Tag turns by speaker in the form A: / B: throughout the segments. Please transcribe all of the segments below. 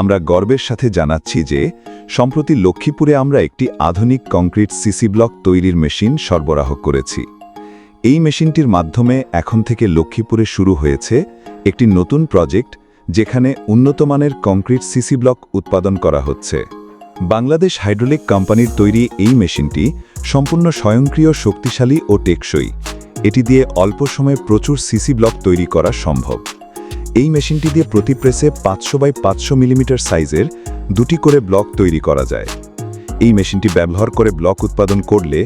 A: আমরা গর্বের সাথে জানাচ্ছি যে, সম্প্রতি লক্ষ্মীপুরে আমরা একটি আধুনিক কংক্রিট সিসি ব্লক তৈরির মেশিন সরবরাহ করেছি। এই মেশিনটির মাধ্যমে এখন থেকে লক্ষ্মীপুরে শুরু হয়েছে একটি নতুন প্রজেক্ট যেখানে উন্নতমানের কংক্রিট সিসি ব্লক উৎপাদন করা হচ্ছে। বাংলাদেশ হাইড্রোলিক কোম্পানির তৈরি এই মেশিনটি সম্পূর্ণ স্বয়ংক্রিয়, শক্তিশালী ও টেকসই। এটি দিয়ে অল্প সময়ে প্রচুর সিসি ব্লক তৈরি করা সম্ভব। এই মেশিনটি দিয়ে প্রতি প্রেসে পাঁচশো বাই পাঁচশো মিলিমিটার সাইজের দুটি করে ব্লক তৈরি করা যায়। এই মেশিনটি ব্যবহার করে ব্লক উৎপাদন করলে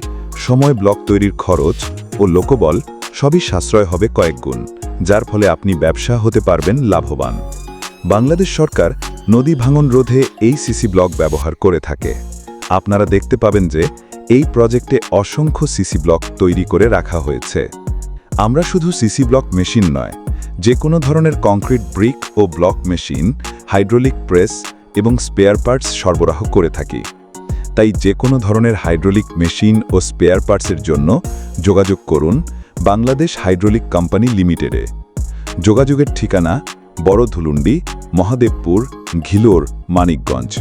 A: সময় ব্লক তৈরির খরচ ও লোকবল সবই সাশ্রয় হবে কয়েক গুণ, যার ফলে আপনি ব্যবসা হতে পারবেন লাভবান। বাংলাদেশ সরকার নদী ভাঙন রোধে এই সিসি ব্লক ব্যবহার করে থাকে। আপনারা দেখতে পাবেন যে এই প্রজেক্টে অসংখ্য সিসি ব্লক তৈরি করে রাখা হয়েছে। আমরা শুধু সিসি ব্লক মেশিন নয় যে কোনো ধরনের কংক্রিট ব্রিক ও ব্লক মেশিন, হাইড্রোলিক প্রেস এবং স্পেয়ার পার্টস সরবরাহ করে থাকি। তাই যে কোনো ধরনের হাইড্রোলিক মেশিন ও স্পেয়ার পার্টসের জন্য যোগাযোগ করুন বাংলাদেশ হাইড্রোলিক কোম্পানি লিমিটেডে যোগাযোগের ঠিকানা বড় ধুলুন্ডি মহাদেবপুর, ঘিলোর, মানিকগঞ্জ।